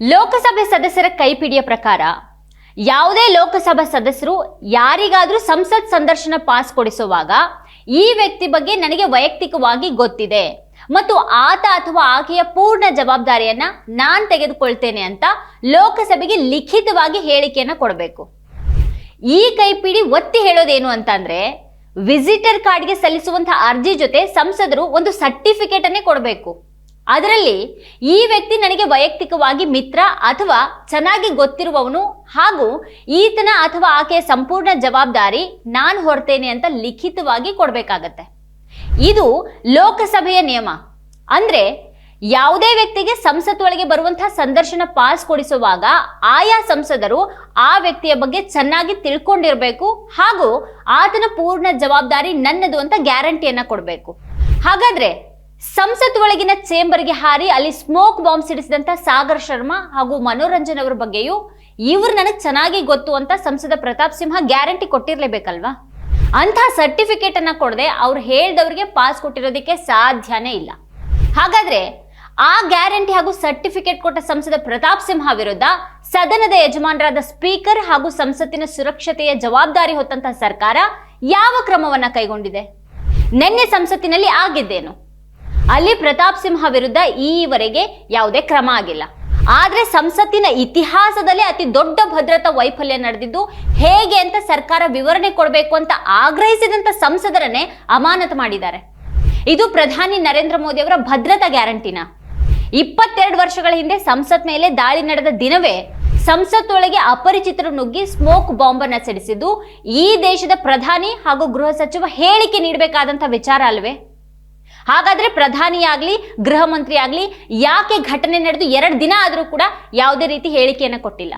ಲೋಕಸಭೆ ಸದಸ್ಯರ ಕೈಪಿಡಿಯ ಪ್ರಕಾರ, ಯಾವುದೇ ಲೋಕಸಭಾ ಸದಸ್ಯರು ಯಾರಿಗಾದರೂ ಸಂಸತ್ ಸಂದರ್ಶನ ಪಾಸ್ ಕೊಡಿಸುವಾಗ ಈ ವ್ಯಕ್ತಿ ಬಗ್ಗೆ ನನಗೆ ವೈಯಕ್ತಿಕವಾಗಿ ಗೊತ್ತಿದೆ ಮತ್ತು ಆತ ಅಥವಾ ಆಕೆಯ ಪೂರ್ಣ ಜವಾಬ್ದಾರಿಯನ್ನ ನಾನು ತೆಗೆದುಕೊಳ್ತೇನೆ ಅಂತ ಲೋಕಸಭೆಗೆ ಲಿಖಿತವಾಗಿ ಹೇಳಿಕೆಯನ್ನ ಕೊಡಬೇಕು. ಈ ಕೈಪಿಡಿ ಒತ್ತಿ ಹೇಳೋದೇನು ಅಂತಂದ್ರೆ, ವಿಸಿಟರ್ ಕಾರ್ಡ್ಗೆ ಸಲ್ಲಿಸುವಂತಹ ಅರ್ಜಿ ಜೊತೆ ಸಂಸದರು ಒಂದು ಸರ್ಟಿಫಿಕೇಟ್ ಅನ್ನೇ ಕೊಡಬೇಕು. ಅದರಲ್ಲಿ ಈ ವ್ಯಕ್ತಿ ನನಗೆ ವೈಯಕ್ತಿಕವಾಗಿ ಮಿತ್ರ ಅಥವಾ ಚೆನ್ನಾಗಿ ಗೊತ್ತಿರುವವನು ಹಾಗೂ ಈತನ ಅಥವಾ ಆಕೆಯ ಸಂಪೂರ್ಣ ಜವಾಬ್ದಾರಿ ನಾನು ಹೊರ್ತೇನೆ ಅಂತ ಲಿಖಿತವಾಗಿ ಕೊಡಬೇಕಾಗತ್ತೆ. ಇದು ಲೋಕಸಭೆಯ ನಿಯಮ. ಅಂದ್ರೆ ಯಾವುದೇ ವ್ಯಕ್ತಿಗೆ ಸಂಸತ್ ಒಳಗೆ ಬರುವಂತಹ ಸಂದರ್ಶನ ಪಾಸ್ ಕೊಡಿಸುವಾಗ ಆಯಾ ಸಂಸದರು ಆ ವ್ಯಕ್ತಿಯ ಬಗ್ಗೆ ಚೆನ್ನಾಗಿ ತಿಳ್ಕೊಂಡಿರಬೇಕು ಹಾಗೂ ಆತನ ಪೂರ್ಣ ಜವಾಬ್ದಾರಿ ನನ್ನದು ಅಂತ ಗ್ಯಾರಂಟಿಯನ್ನ ಕೊಡಬೇಕು. ಹಾಗಾದ್ರೆ ಸಂಸತ್ ಒಳಗಿನ ಚೇಂಬರ್ಗೆ ಹಾರಿ ಅಲ್ಲಿ ಸ್ಮೋಕ್ ಬಾಂಬ್ ಸಿಡಿಸಿದಂತ ಸಾಗರ್ ಶರ್ಮಾ ಹಾಗೂ ಮನೋರಂಜನ್ ಅವರ ಬಗ್ಗೆಯೂ ಇವ್ರು ನನಗೆ ಚೆನ್ನಾಗಿ ಗೊತ್ತು ಅಂತ ಸಂಸದ ಪ್ರತಾಪ್ ಸಿಂಹ ಗ್ಯಾರಂಟಿ ಕೊಟ್ಟಿರ್ಲೇಬೇಕಲ್ವಾ? ಅಂತಹ ಸರ್ಟಿಫಿಕೇಟ್ ಅನ್ನ ಕೊಡದೆ ಅವ್ರು ಹೇಳ್ದವ್ರಿಗೆ ಪಾಸ್ ಕೊಟ್ಟಿರೋದಕ್ಕೆ ಸಾಧ್ಯನೇ ಇಲ್ಲ. ಹಾಗಾದ್ರೆ ಆ ಗ್ಯಾರಂಟಿ ಹಾಗೂ ಸರ್ಟಿಫಿಕೇಟ್ ಕೊಟ್ಟ ಸಂಸದ ಪ್ರತಾಪ್ ಸಿಂಹ ವಿರುದ್ಧ ಸದನದ ಯಜಮಾನರಾದ ಸ್ಪೀಕರ್ ಹಾಗೂ ಸಂಸತ್ತಿನ ಸುರಕ್ಷತೆಯ ಜವಾಬ್ದಾರಿ ಹೊತ್ತಂತಹ ಸರ್ಕಾರ ಯಾವ ಕ್ರಮವನ್ನ ಕೈಗೊಂಡಿದೆ? ನಿನ್ನೆ ಸಂಸತ್ತಿನಲ್ಲಿ ಆಗಿದ್ದೇನು? ಅಲ್ಲಿ ಪ್ರತಾಪ್ ಸಿಂಹ ವಿರುದ್ಧ ಈವರೆಗೆ ಯಾವುದೇ ಕ್ರಮ ಆಗಿಲ್ಲ. ಆದರೆ ಸಂಸತ್ತಿನ ಇತಿಹಾಸದಲ್ಲಿ ಅತಿ ದೊಡ್ಡ ಭದ್ರತಾ ವೈಫಲ್ಯ ನಡೆದಿದ್ದು ಹೇಗೆ ಅಂತ ಸರ್ಕಾರ ವಿವರಣೆ ಕೊಡಬೇಕು ಅಂತ ಆಗ್ರಹಿಸಿದಂಥ ಸಂಸದರನ್ನೇ ಅಮಾನತು ಮಾಡಿದ್ದಾರೆ. ಇದು ಪ್ರಧಾನಿ ನರೇಂದ್ರ ಮೋದಿ ಅವರ ಭದ್ರತಾ ಗ್ಯಾರಂಟಿನ? ಇಪ್ಪತ್ತೆರಡು ವರ್ಷಗಳ ಹಿಂದೆ ಸಂಸತ್ ಮೇಲೆ ದಾಳಿ ನಡೆದ ದಿನವೇ ಸಂಸತ್ ಒಳಗೆ ಅಪರಿಚಿತರು ನುಗ್ಗಿ ಸ್ಮೋಕ್ ಬಾಂಬ್ ಅನ್ನ ಸಿಡಿಸಿದ್ದು ಈ ದೇಶದ ಪ್ರಧಾನಿ ಹಾಗೂ ಗೃಹ ಸಚಿವ ಹೇಳಿಕೆ ನೀಡಬೇಕಾದಂಥ ವಿಚಾರ ಅಲ್ವೇ? ಹಾಗಾದ್ರೆ ಪ್ರಧಾನಿಯಾಗ್ಲಿ ಗೃಹ ಮಂತ್ರಿ ಆಗ್ಲಿ, ಯಾಕೆ ಘಟನೆ ನಡೆದು ಎರಡು ದಿನ ಆದರೂ ಕೂಡ ಯಾವುದೇ ರೀತಿ ಹೇಳಿಕೆಯನ್ನು ಕೊಟ್ಟಿಲ್ಲ?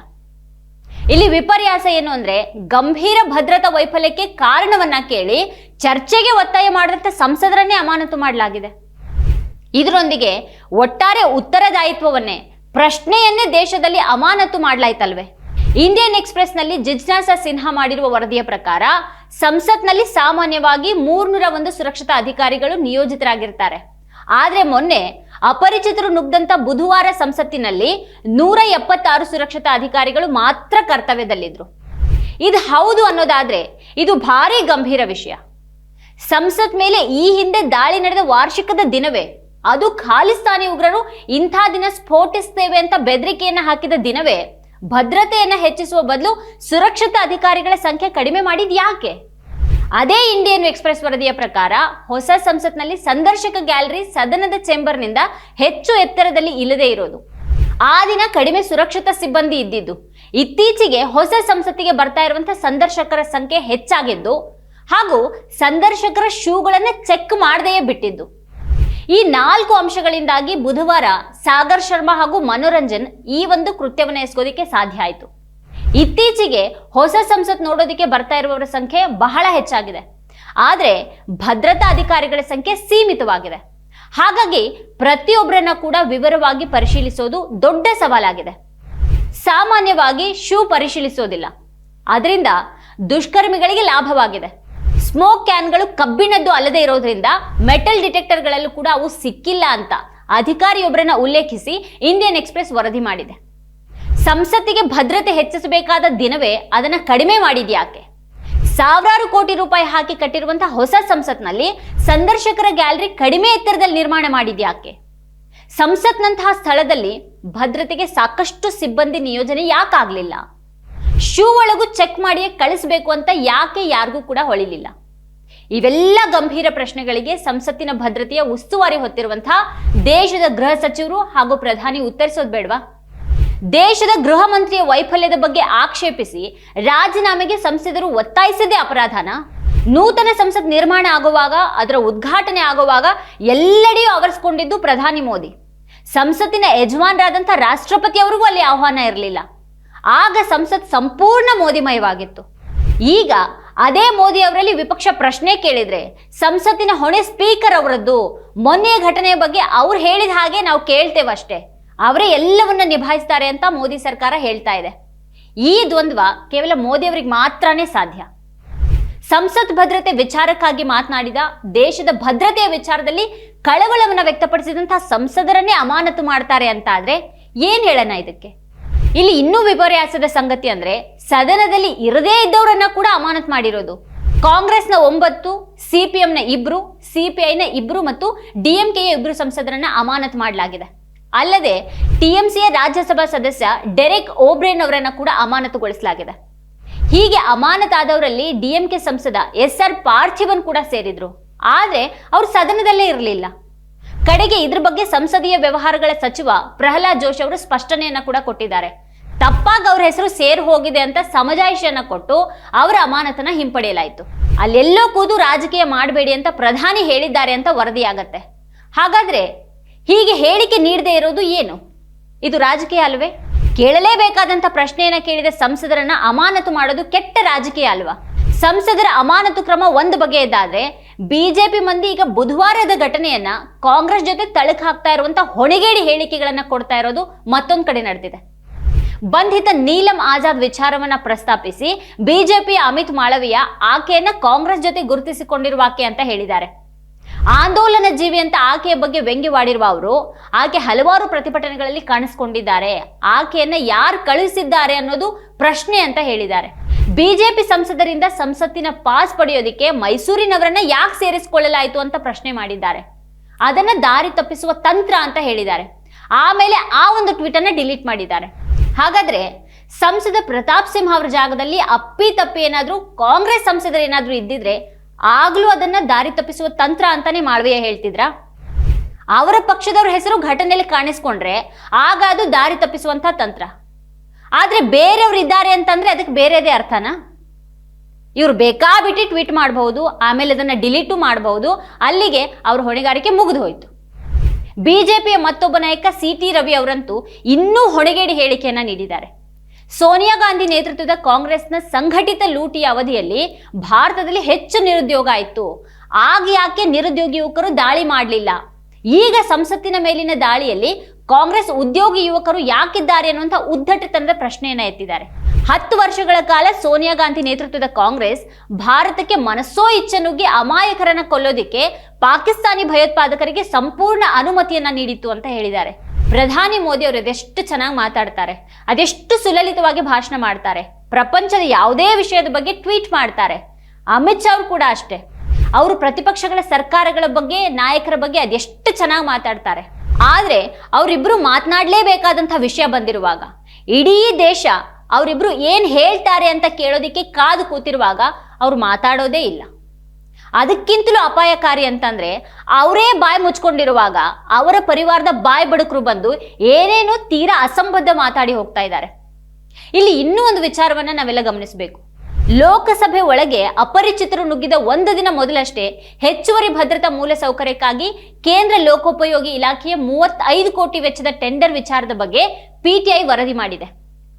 ಇಲ್ಲಿ ವಿಪರ್ಯಾಸ ಏನು ಅಂದ್ರೆ, ಗಂಭೀರ ಭದ್ರತಾ ವೈಫಲ್ಯಕ್ಕೆ ಕಾರಣವನ್ನ ಕೇಳಿ ಚರ್ಚೆಗೆ ಒತ್ತಾಯ ಮಾಡಿದಂತ ಸಂಸದರನ್ನೇ ಅಮಾನತು ಮಾಡಲಾಗಿದೆ. ಇದರೊಂದಿಗೆ ಒಟ್ಟಾರೆ ಉತ್ತರದಾಯಿತ್ವವನ್ನೇ, ಪ್ರಶ್ನೆಯನ್ನೇ ದೇಶದಲ್ಲಿ ಅಮಾನತು ಮಾಡಲಾಯ್ತಲ್ವೇ? ಇಂಡಿಯನ್ ಎಕ್ಸ್ಪ್ರೆಸ್ನಲ್ಲಿ ಜಿಜ್ನಾಸ ಸಿನ್ಹಾ ಮಾಡಿರುವ ವರದಿಯ ಪ್ರಕಾರ ಸಂಸತ್ನಲ್ಲಿ ಸಾಮಾನ್ಯವಾಗಿ ಮೂರ್ನೂರ ಒಂದು ಸುರಕ್ಷತಾ ಅಧಿಕಾರಿಗಳು ನಿಯೋಜಿತರಾಗಿರ್ತಾರೆ. ಆದ್ರೆ ಮೊನ್ನೆ ಅಪರಿಚಿತರು ನುಗ್ದಂತ ಬುಧವಾರ ಸಂಸತ್ತಿನಲ್ಲಿ ನೂರ ಎಪ್ಪತ್ತಾರು ಸುರಕ್ಷತಾ ಅಧಿಕಾರಿಗಳು ಮಾತ್ರ ಕರ್ತವ್ಯದಲ್ಲಿದ್ರು. ಇದು ಹೌದು ಅನ್ನೋದಾದ್ರೆ ಇದು ಭಾರಿ ಗಂಭೀರ ವಿಷಯ. ಸಂಸತ್ ಮೇಲೆ ಈ ಹಿಂದೆ ದಾಳಿ ನಡೆದ ವಾರ್ಷಿಕದ ದಿನವೇ, ಅದು ಖಾಲಿಸ್ತಾನಿ ಉಗ್ರರು ಇಂಥ ದಿನ ಸ್ಫೋಟಿಸ್ತೇವೆ ಅಂತ ಬೆದರಿಕೆಯನ್ನು ಹಾಕಿದ ದಿನವೇ ಭದ್ರತೆಯನ್ನ ಹೆಚ್ಚಿಸುವ ಬದಲು ಸುರಕ್ಷತಾ ಅಧಿಕಾರಿಗಳ ಸಂಖ್ಯೆ ಕಡಿಮೆ ಮಾಡಿದ್ ಯಾಕೆ? ಅದೇ ಇಂಡಿಯನ್ ಎಕ್ಸ್ಪ್ರೆಸ್ ವರದಿಯ ಪ್ರಕಾರ ಹೊಸ ಸಂಸತ್ನಲ್ಲಿ ಸಂದರ್ಶಕ ಗ್ಯಾಲರಿ ಸದನದ ಚೇಂಬರ್ನಿಂದ ಹೆಚ್ಚು ಎತ್ತರದಲ್ಲಿ ಇಲ್ಲದೆ ಇರೋದು. ಆ ದಿನ ಕಡಿಮೆ ಸುರಕ್ಷತಾ ಸಿಬ್ಬಂದಿ ಇದ್ದಿದ್ದು. ಇತ್ತೀಚೆಗೆ ಹೊಸ ಸಂಸತ್ತಿಗೆ ಬರ್ತಾ ಇರುವಂತಹ ಸಂದರ್ಶಕರ ಸಂಖ್ಯೆ ಹೆಚ್ಚಾಗಿದ್ದು ಹಾಗೂ ಸಂದರ್ಶಕರ ಶೂಗಳನ್ನ ಚೆಕ್ ಮಾಡದೆಯೇ ಬಿಟ್ಟಿದ್ದು. ಈ ನಾಲ್ಕು ಅಂಶಗಳಿಂದಾಗಿ ಬುಧವಾರ ಸಾಗರ್ ಶರ್ಮಾ ಹಾಗೂ ಮನೋರಂಜನ್ ಈ ಒಂದು ಕೃತ್ಯವನ್ನು ಎಸ್ಕೋದಿಕ್ಕೆ ಸಾಧ್ಯ ಆಯಿತು. ಇತ್ತೀಚೆಗೆ ಹೊಸ ಸಂಸತ್ ನೋಡೋದಕ್ಕೆ ಬರ್ತಾ ಇರುವವರ ಸಂಖ್ಯೆ ಬಹಳ ಹೆಚ್ಚಾಗಿದೆ. ಆದರೆ ಭದ್ರತಾ ಅಧಿಕಾರಿಗಳ ಸಂಖ್ಯೆ ಸೀಮಿತವಾಗಿದೆ. ಹಾಗಾಗಿ ಪ್ರತಿಯೊಬ್ಬರನ್ನ ಕೂಡ ವಿವರವಾಗಿ ಪರಿಶೀಲಿಸೋದು ದೊಡ್ಡ ಸವಾಲಾಗಿದೆ. ಸಾಮಾನ್ಯವಾಗಿ ಶೂ ಪರಿಶೀಲಿಸೋದಿಲ್ಲ. ಅದರಿಂದ ದುಷ್ಕರ್ಮಿಗಳಿಗೆ ಲಾಭವಾಗಿದೆ. ಸ್ಮೋಕ್ ಕ್ಯಾನ್ಗಳು ಕಬ್ಬಿಣದ್ದು ಅಲ್ಲದೆ ಇರೋದ್ರಿಂದ ಮೆಟಲ್ ಡಿಟೆಕ್ಟರ್ಗಳಲ್ಲೂ ಕೂಡ ಅವು ಸಿಕ್ಕಿಲ್ಲ ಅಂತ ಅಧಿಕಾರಿಯೊಬ್ಬರನ್ನ ಉಲ್ಲೇಖಿಸಿ ಇಂಡಿಯನ್ ಎಕ್ಸ್ಪ್ರೆಸ್ ವರದಿ ಮಾಡಿದೆ. ಸಂಸತ್ತಿಗೆ ಭದ್ರತೆ ಹೆಚ್ಚಿಸಬೇಕಾದ ದಿನವೇ ಅದನ್ನ ಕಡಿಮೆ ಮಾಡಿದ್ಯಾಕೆ? ಸಾವಿರಾರು ಕೋಟಿ ರೂಪಾಯಿ ಹಾಕಿ ಕಟ್ಟಿರುವಂತಹ ಹೊಸ ಸಂಸತ್ನಲ್ಲಿ ಸಂದರ್ಶಕರ ಗ್ಯಾಲರಿ ಕಡಿಮೆ ಎತ್ತರದಲ್ಲಿ ನಿರ್ಮಾಣ ಮಾಡಿದ್ಯಾಕೆ? ಸಂಸತ್ನಂತಹ ಸ್ಥಳದಲ್ಲಿ ಭದ್ರತೆಗೆ ಸಾಕಷ್ಟು ಸಿಬ್ಬಂದಿ ನಿಯೋಜನೆ ಯಾಕಾಗ್ಲಿಲ್ಲ? ಶೂ ಒಳಗೂ ಚೆಕ್ ಮಾಡಿಯೇ ಕಳಿಸ್ಬೇಕು ಅಂತ ಯಾಕೆ ಯಾರಿಗೂ ಕೂಡ ಹೊಳಿಲಿಲ್ಲ. ಇವೆಲ್ಲ ಗಂಭೀರ ಪ್ರಶ್ನೆಗಳಿಗೆ ಸಂಸತ್ತಿನ ಭದ್ರತೆಯ ಉಸ್ತುವಾರಿ ಹೊತ್ತಿರುವಂತಹ ದೇಶದ ಗೃಹ ಸಚಿವರು ಹಾಗೂ ಪ್ರಧಾನಿ ಉತ್ತರಿಸೋದು ಬೇಡವಾ? ದೇಶದ ಗೃಹ ಮಂತ್ರಿಯ ವೈಫಲ್ಯದ ಬಗ್ಗೆ ಆಕ್ಷೇಪಿಸಿ ರಾಜೀನಾಮೆಗೆ ಸಂಸದರು ಒತ್ತಾಯಿಸದೇ ಅಪರಾಧನ? ನೂತನ ಸಂಸತ್ ನಿರ್ಮಾಣ ಆಗುವಾಗ, ಅದರ ಉದ್ಘಾಟನೆ ಆಗುವಾಗ ಎಲ್ಲೆಡೆಯೂ ಆವರಿಸಿಕೊಂಡಿದ್ದು ಪ್ರಧಾನಿ ಮೋದಿ. ಸಂಸತ್ತಿನ ಯಜಮಾನರಾದಂಥ ರಾಷ್ಟ್ರಪತಿ ಅವರಿಗೂ ಅಲ್ಲಿ ಆಹ್ವಾನ ಇರಲಿಲ್ಲ. ಆಗ ಸಂಸತ್ ಸಂಪೂರ್ಣ ಮೋದಿಮಯವಾಗಿತ್ತು ಈಗ ಅದೇ ಮೋದಿ ಅವರಲ್ಲಿ ವಿಪಕ್ಷ ಪ್ರಶ್ನೆ ಕೇಳಿದ್ರೆ ಸಂಸತ್ತಿನ ಹೊಣೆ ಸ್ಪೀಕರ್ ಅವರದ್ದು. ಮೊನ್ನೆಯ ಘಟನೆಯ ಬಗ್ಗೆ ಅವ್ರು ಹೇಳಿದ ಹಾಗೆ ನಾವು ಕೇಳ್ತೇವಷ್ಟೇ ಅವರೇ ಎಲ್ಲವನ್ನ ನಿಭಾಯಿಸ್ತಾರೆ ಅಂತ ಮೋದಿ ಸರ್ಕಾರ ಹೇಳ್ತಾ ಇದೆ. ಈ ದ್ವಂದ್ವ ಕೇವಲ ಮೋದಿ ಅವರಿಗೆ ಮಾತ್ರನೇ ಸಾಧ್ಯ. ಸಂಸತ್ ಭದ್ರತೆ ವಿಚಾರಕ್ಕಾಗಿ ಮಾತನಾಡಿದ ದೇಶದ ಭದ್ರತೆಯ ವಿಚಾರದಲ್ಲಿ ಕಳವಳವನ್ನು ವ್ಯಕ್ತಪಡಿಸಿದಂತಹ ಸಂಸದರನ್ನೇ ಅಮಾನತು ಮಾಡ್ತಾರೆ ಅಂತ ಆದ್ರೆ ಏನ್ ಹೇಳೋಣ ಇದಕ್ಕೆ? ಇಲ್ಲಿ ಇನ್ನೂ ವಿಪರ್ಯಾಸದ ಸಂಗತಿ ಅಂದ್ರೆ ಸದನದಲ್ಲಿ ಇರದೇ ಇದ್ದವರನ್ನ ಕೂಡ ಅಮಾನತ್ ಮಾಡಿರೋದು. ಕಾಂಗ್ರೆಸ್ನ ಒಂಬತ್ತು ಸಿಪಿಎಂನ ಇಬ್ರು ಸಿಪಿಐನ ಇಬ್ರು ಮತ್ತು ಡಿಎಂಕೆಯ ಇಬ್ರು ಸಂಸದರನ್ನ ಅಮಾನತ್ ಮಾಡಲಾಗಿದೆ. ಅಲ್ಲದೆ ಟಿಎಂಸಿಯ ರಾಜ್ಯಸಭಾ ಸದಸ್ಯ ಡೆರೆಕ್ ಓಬ್ರೇನ್ ಅವರನ್ನ ಕೂಡ ಅಮಾನತುಗೊಳಿಸಲಾಗಿದೆ. ಹೀಗೆ ಅಮಾನತಾದವರಲ್ಲಿ ಡಿಎಂಕೆ ಸಂಸದ ಎಸ್ ಆರ್ ಪಾರ್ಥಿವನ್ ಕೂಡ ಸೇರಿದ್ರು. ಆದರೆ ಅವರು ಸದನದಲ್ಲೇ ಇರಲಿಲ್ಲ. ಕಡೆಗೆ ಇದ್ರ ಬಗ್ಗೆ ಸಂಸದೀಯ ವ್ಯವಹಾರಗಳ ಸಚಿವ ಪ್ರಹ್ಲಾದ್ ಜೋಶಿ ಅವರು ಸ್ಪಷ್ಟನೆಯನ್ನ ಕೂಡ ಕೊಟ್ಟಿದ್ದಾರೆ. ತಪ್ಪಾಗಿ ಅವ್ರ ಹೆಸರು ಸೇರ್ ಹೋಗಿದೆ ಅಂತ ಸಮಜಾಯಿಷಿಯನ್ನ ಕೊಟ್ಟು ಅವರ ಅಮಾನತನ ಹಿಂಪಡೆಯಲಾಯಿತು. ಅಲ್ಲೆಲ್ಲೋ ಕೂದು ರಾಜಕೀಯ ಮಾಡಬೇಡಿ ಅಂತ ಪ್ರಧಾನಿ ಹೇಳಿದ್ದಾರೆ ಅಂತ ವರದಿಯಾಗತ್ತೆ. ಹಾಗಾದ್ರೆ ಹೀಗೆ ಹೇಳಿಕೆ ನೀಡದೇ ಇರೋದು ಏನು? ಇದು ರಾಜಕೀಯ ಅಲ್ವೇ? ಕೇಳಲೇಬೇಕಾದಂತ ಪ್ರಶ್ನೆಯನ್ನ ಕೇಳಿದ ಸಂಸದರನ್ನ ಅಮಾನತು ಮಾಡೋದು ಕೆಟ್ಟ ರಾಜಕೀಯ ಅಲ್ವಾ? ಸಂಸದರ ಅಮಾನತು ಕ್ರಮ ಒಂದು ಬಗೆಯದಾದ್ರೆ ಬಿಜೆಪಿ ಮಂದಿ ಈಗ ಬುಧವಾರದ ಘಟನೆಯನ್ನ ಕಾಂಗ್ರೆಸ್ ಜೊತೆ ತಳಕ್ ಹಾಕ್ತಾ ಇರುವಂತ ಹೊಣೆಗೇಡಿ ಹೇಳಿಕೆಗಳನ್ನ ಕೊಡ್ತಾ ಇರೋದು ಮತ್ತೊಂದು ಕಡೆ ನಡೆದಿದೆ. ಬಂಧಿತ ನೀಲಂ ಆಜಾದ್ ವಿಚಾರವನ್ನ ಪ್ರಸ್ತಾಪಿಸಿ ಬಿಜೆಪಿ ಅಮಿತ್ ಮಾಳವಿಯ ಆಕೆಯನ್ನ ಕಾಂಗ್ರೆಸ್ ಜೊತೆ ಗುರುತಿಸಿಕೊಂಡಿರುವ ಆಕೆ ಅಂತ ಹೇಳಿದ್ದಾರೆ. ಆಂದೋಲನ ಜೀವಿ ಅಂತ ಆಕೆಯ ಬಗ್ಗೆ ವ್ಯಂಗ್ಯವಾಡಿರುವ ಅವರು, ಆಕೆ ಹಲವಾರು ಪ್ರತಿಭಟನೆಗಳಲ್ಲಿ ಕಾಣಿಸ್ಕೊಂಡಿದ್ದಾರೆ. ಆಕೆಯನ್ನ ಯಾರು ಕಳುಹಿಸಿದ್ದಾರೆ ಅನ್ನೋದು ಪ್ರಶ್ನೆ ಅಂತ ಹೇಳಿದ್ದಾರೆ. ಬಿಜೆಪಿ ಸಂಸದರಿಂದ ಸಂಸತ್ತಿನ ಪಾಸ್ ಪಡೆಯೋದಿಕ್ಕೆ ಮೈಸೂರಿನವರನ್ನ ಯಾಕೆ ಸೇರಿಸಿಕೊಳ್ಳಲಾಯಿತು ಅಂತ ಪ್ರಶ್ನೆ ಮಾಡಿದ್ದಾರೆ. ಅದನ್ನ ದಾರಿ ತಪ್ಪಿಸುವ ತಂತ್ರ ಅಂತ ಹೇಳಿದ್ದಾರೆ. ಆಮೇಲೆ ಆ ಒಂದು ಟ್ವೀಟ್ ಅನ್ನ ಡಿಲೀಟ್ ಮಾಡಿದ್ದಾರೆ. ಹಾಗಾದ್ರೆ ಸಂಸದ ಪ್ರತಾಪ್ ಸಿಂಹ ಅವರ ಜಾಗದಲ್ಲಿ ಅಪ್ಪಿ ತಪ್ಪಿ ಏನಾದ್ರೂ ಕಾಂಗ್ರೆಸ್ ಸಂಸದರು ಏನಾದ್ರೂ ಇದ್ದಿದ್ರೆ ಆಗ್ಲೂ ಅದನ್ನ ದಾರಿ ತಪ್ಪಿಸುವ ತಂತ್ರ ಅಂತಾನೆ ಮಾಳ್ವೆಯ ಹೇಳ್ತಿದ್ರಾ? ಅವರ ಪಕ್ಷದವ್ರ ಹೆಸರು ಘಟನೆಯಲ್ಲಿ ಕಾಣಿಸ್ಕೊಂಡ್ರೆ ಆಗ ಅದು ದಾರಿ ತಪ್ಪಿಸುವಂತ ತಂತ್ರ. ಆದ್ರೆ ಬೇರೆಯವ್ರು ಇದ್ದಾರೆ ಅಂತಂದ್ರೆ ಅದಕ್ಕೆ ಬೇರೆದೇ ಅರ್ಥನಾ? ಇವ್ರು ಬೇಕಾಬಿಟ್ಟು ಟ್ವೀಟ್ ಮಾಡಬಹುದು, ಆಮೇಲೆ ಅದನ್ನ ಡಿಲೀಟು ಮಾಡಬಹುದು, ಅಲ್ಲಿಗೆ ಅವ್ರ ಹೊಣೆಗಾರಿಕೆ ಮುಗಿದು ಹೋಯ್ತು. ಬಿಜೆಪಿಯ ಮತ್ತೊಬ್ಬ ನಾಯಕ ಸಿ ಟಿ ರವಿ ಅವರಂತೂ ಇನ್ನೂ ಹೊಣೆಗೇಡಿ ಹೇಳಿಕೆಯನ್ನ ನೀಡಿದ್ದಾರೆ. ಸೋನಿಯಾ ಗಾಂಧಿ ನೇತೃತ್ವದ ಕಾಂಗ್ರೆಸ್ನ ಸಂಘಟಿತ ಲೂಟಿಯ ಅವಧಿಯಲ್ಲಿ ಭಾರತದಲ್ಲಿ ಹೆಚ್ಚು ನಿರುದ್ಯೋಗ ಆಯಿತು. ಆಗ ಯಾಕೆ ನಿರುದ್ಯೋಗಿ ಯುವಕರು ದಾಳಿ ಮಾಡಲಿಲ್ಲ? ಈಗ ಸಂಸತ್ತಿನ ಮೇಲಿನ ದಾಳಿಯಲ್ಲಿ ಕಾಂಗ್ರೆಸ್ ಉದ್ಯೋಗಿ ಯುವಕರು ಯಾಕಿದ್ದಾರೆ ಅನ್ನುವಂಥ ಉದ್ದಟತನದ ಪ್ರಶ್ನೆಯನ್ನ ಎತ್ತಿದ್ದಾರೆ. ಹತ್ತು ವರ್ಷಗಳ ಕಾಲ ಸೋನಿಯಾ ಗಾಂಧಿ ನೇತೃತ್ವದ ಕಾಂಗ್ರೆಸ್ ಭಾರತಕ್ಕೆ ಮನಸ್ಸೋ ಇಚ್ಛೆ ನುಗ್ಗಿ ಅಮಾಯಕರನ್ನ ಕೊಲ್ಲೋದಿಕ್ಕೆ ಪಾಕಿಸ್ತಾನಿ ಭಯೋತ್ಪಾದಕರಿಗೆ ಸಂಪೂರ್ಣ ಅನುಮತಿಯನ್ನ ನೀಡಿತ್ತು ಅಂತ ಹೇಳಿದ್ದಾರೆ. ಪ್ರಧಾನಿ ಮೋದಿ ಅವರು ಅದೆಷ್ಟು ಚೆನ್ನಾಗಿ ಮಾತಾಡ್ತಾರೆ, ಅದೆಷ್ಟು ಸುಲಲಿತವಾಗಿ ಭಾಷಣ ಮಾಡ್ತಾರೆ, ಪ್ರಪಂಚದ ಯಾವುದೇ ವಿಷಯದ ಬಗ್ಗೆ ಟ್ವೀಟ್ ಮಾಡ್ತಾರೆ. ಅಮಿತ್ ಶಾ ಅವರು ಕೂಡ ಅಷ್ಟೇ. ಅವರು ಪ್ರತಿಪಕ್ಷಗಳ ಸರ್ಕಾರಗಳ ಬಗ್ಗೆ, ನಾಯಕರ ಬಗ್ಗೆ ಅದೆಷ್ಟು ಚೆನ್ನಾಗಿ ಮಾತಾಡ್ತಾರೆ. ಆದ್ರೆ ಅವರಿಬ್ಬರು ಮಾತನಾಡಲೇಬೇಕಾದಂಥ ವಿಷಯ ಬಂದಿರುವಾಗ, ಇಡೀ ದೇಶ ಅವರಿಬ್ಬರು ಏನು ಹೇಳ್ತಾರೆ ಅಂತ ಕೇಳೋದಿಕ್ಕೆ ಕಾದು ಕೂತಿರುವಾಗ ಅವ್ರು ಮಾತಾಡೋದೇ ಇಲ್ಲ. ಅದಕ್ಕಿಂತಲೂ ಅಪಾಯಕಾರಿ ಅಂತಂದ್ರೆ ಅವರೇ ಬಾಯಿ ಮುಚ್ಕೊಂಡಿರುವಾಗ ಅವರ ಪರಿವಾರದ ಬಾಯಿ ಬಡಕರು ಬಂದು ಏನೇನೋ ತೀರಾ ಅಸಂಬದ್ಧ ಮಾತಾಡಿ ಹೋಗ್ತಾ ಇದ್ದಾರೆ. ಇಲ್ಲಿ ಇನ್ನೂ ಒಂದು ವಿಚಾರವನ್ನ ನಾವೆಲ್ಲ ಗಮನಿಸಬೇಕು. ಲೋಕಸಭೆ ಒಳಗೆ ಅಪರಿಚಿತರು ನುಗ್ಗಿದ ಒಂದು ದಿನ ಮೊದಲಷ್ಟೇ ಹೆಚ್ಚುವರಿ ಭದ್ರತಾ ಮೂಲಸೌಕರ್ಯಕ್ಕಾಗಿ ಕೇಂದ್ರ ಲೋಕೋಪಯೋಗಿ ಇಲಾಖೆಯ ಮೂವತ್ತೈದು ಕೋಟಿ ವೆಚ್ಚದ ಟೆಂಡರ್ ವಿಚಾರದ ಬಗ್ಗೆ ಪಿಟಿಐ ವರದಿ ಮಾಡಿದೆ.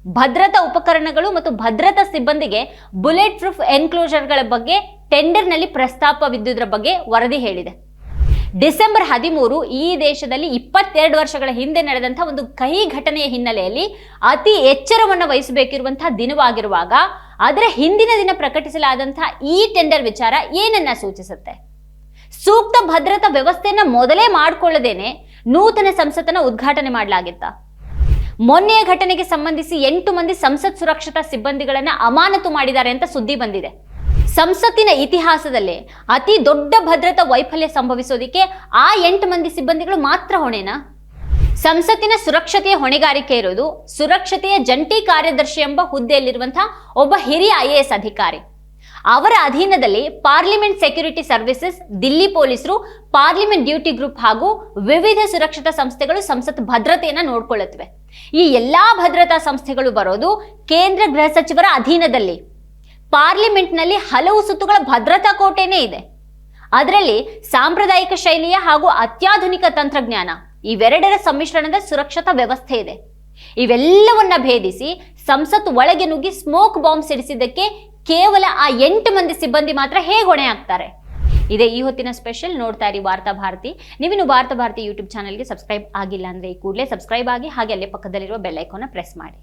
ಭದ್ರತಾ ಉಪಕರಣಗಳು ಮತ್ತು ಭದ್ರತಾ ಸಿಬ್ಬಂದಿಗೆ ಬುಲೆಟ್ ಪ್ರೂಫ್ ಎನ್ಕ್ಲೋಜರ್ಗಳ ಬಗ್ಗೆ ಟೆಂಡರ್ನಲ್ಲಿ ಪ್ರಸ್ತಾಪವಿದ್ದುದರ ಬಗ್ಗೆ ವರದಿ ಹೇಳಿದೆ. ಡಿಸೆಂಬರ್ ಹದಿಮೂರು ಈ ದೇಶದಲ್ಲಿ ಇಪ್ಪತ್ತೆರಡು ವರ್ಷಗಳ ಹಿಂದೆ ನಡೆದಂತಹ ಒಂದು ಕಹಿ ಘಟನೆಯ ಹಿನ್ನೆಲೆಯಲ್ಲಿ ಅತಿ ಎಚ್ಚರವನ್ನು ವಹಿಸಬೇಕಿರುವಂತಹ ದಿನವಾಗಿರುವಾಗ ಅದರ ಹಿಂದಿನ ದಿನ ಪ್ರಕಟಿಸಲಾದಂತಹ ಈ ಟೆಂಡರ್ ವಿಚಾರ ಏನನ್ನ ಸೂಚಿಸುತ್ತೆ? ಸೂಕ್ತ ಭದ್ರತಾ ವ್ಯವಸ್ಥೆಯನ್ನ ಮೊದಲೇ ಮಾಡಿಕೊಳ್ಳದೇನೆ ನೂತನ ಸಂಸತ್ತನ್ನ ಉದ್ಘಾಟನೆ ಮಾಡಲಾಗಿತ್ತ? ಮೊನ್ನೆಯ ಘಟನೆಗೆ ಸಂಬಂಧಿಸಿ ಎಂಟು ಮಂದಿ ಸಂಸತ್ ಸುರಕ್ಷತಾ ಸಿಬ್ಬಂದಿಗಳನ್ನ ಅಮಾನತು ಮಾಡಿದ್ದಾರೆ ಅಂತ ಸುದ್ದಿ ಬಂದಿದೆ. ಸಂಸತ್ತಿನ ಇತಿಹಾಸದಲ್ಲೇ ಅತಿ ದೊಡ್ಡ ಭದ್ರತಾ ವೈಫಲ್ಯ ಸಂಭವಿಸೋದಿಕ್ಕೆ ಆ ಎಂಟು ಮಂದಿ ಸಿಬ್ಬಂದಿಗಳು ಮಾತ್ರ ಹೊಣೆನಾ? ಸಂಸತ್ತಿನ ಸುರಕ್ಷತೆಯ ಹೊಣೆಗಾರಿಕೆ ಇರೋದು ಸುರಕ್ಷತೆಯ ಜಂಟಿ ಕಾರ್ಯದರ್ಶಿ ಎಂಬ ಹುದ್ದೆಯಲ್ಲಿರುವಂತಹ ಒಬ್ಬ ಹಿರಿಯ ಐ ಅಧಿಕಾರಿ. ಅವರ ಅಧೀನದಲ್ಲಿ ಪಾರ್ಲಿಮೆಂಟ್ ಸೆಕ್ಯೂರಿಟಿ ಸರ್ವಿಸಸ್, ದಿಲ್ಲಿ ಪೊಲೀಸರು, ಪಾರ್ಲಿಮೆಂಟ್ ಡ್ಯೂಟಿ ಗ್ರೂಪ್ ಹಾಗೂ ವಿವಿಧ ಸುರಕ್ಷತಾ ಸಂಸ್ಥೆಗಳು ಸಂಸತ್ ಭದ್ರತೆಯನ್ನು ನೋಡ್ಕೊಳ್ಳುತ್ತವೆ. ಈ ಎಲ್ಲಾ ಭದ್ರತಾ ಸಂಸ್ಥೆಗಳು ಬರೋದು ಕೇಂದ್ರ ಗೃಹ ಸಚಿವರ ಅಧೀನದಲ್ಲಿ. ಪಾರ್ಲಿಮೆಂಟ್ನಲ್ಲಿ ಹಲವು ಸುತ್ತುಗಳ ಭದ್ರತಾ ಕೋಟೆನೇ ಇದೆ. ಅದರಲ್ಲಿ ಸಾಂಪ್ರದಾಯಿಕ ಶೈಲಿಯ ಹಾಗೂ ಅತ್ಯಾಧುನಿಕ ತಂತ್ರಜ್ಞಾನ ಇವೆರಡರ ಸಮ್ಮಿಶ್ರಣದ ಸುರಕ್ಷತಾ ವ್ಯವಸ್ಥೆ ಇದೆ. ಇವೆಲ್ಲವನ್ನ ಭೇದಿಸಿ ಸಂಸತ್ ಒಳಗೆ ನುಗ್ಗಿ ಸ್ಮೋಕ್ ಬಾಂಬ್ ಸಿಡಿಸಿದ್ದಕ್ಕೆ ಕೇವಲ ಆ ಎಂಟು ಮಂದಿ ಸಿಬ್ಬಂದಿ ಮಾತ್ರ ಹೇಗೆ ಹೊಣೆ ಆಗ್ತಾರೆ? ಇದೇ ಈ ಹೊತ್ತಿನ ಸ್ಪೆಷಲ್ ನೋಡ್ತಾ ಇರಿ ವಾರ್ತಾ ಭಾರತಿ. ನೀವಿನ್ನು ವಾರ್ತಾ ಭಾರತಿ ಯೂಟ್ಯೂಬ್ ಚಾನಲ್ಗೆ ಸಬ್ಸ್ಕ್ರೈಬ್ ಆಗಿಲ್ಲ ಅಂದ್ರೆ ಕೂಡಲೇ ಸಬ್ಸ್ಕ್ರೈಬ್ ಆಗಿ ಹಾಗೆ ಅಲ್ಲೇ ಪಕ್ಕದಲ್ಲಿರುವ ಬೆಲ್ ಐಕಾನ್ನ ಪ್ರೆಸ್ ಮಾಡಿ.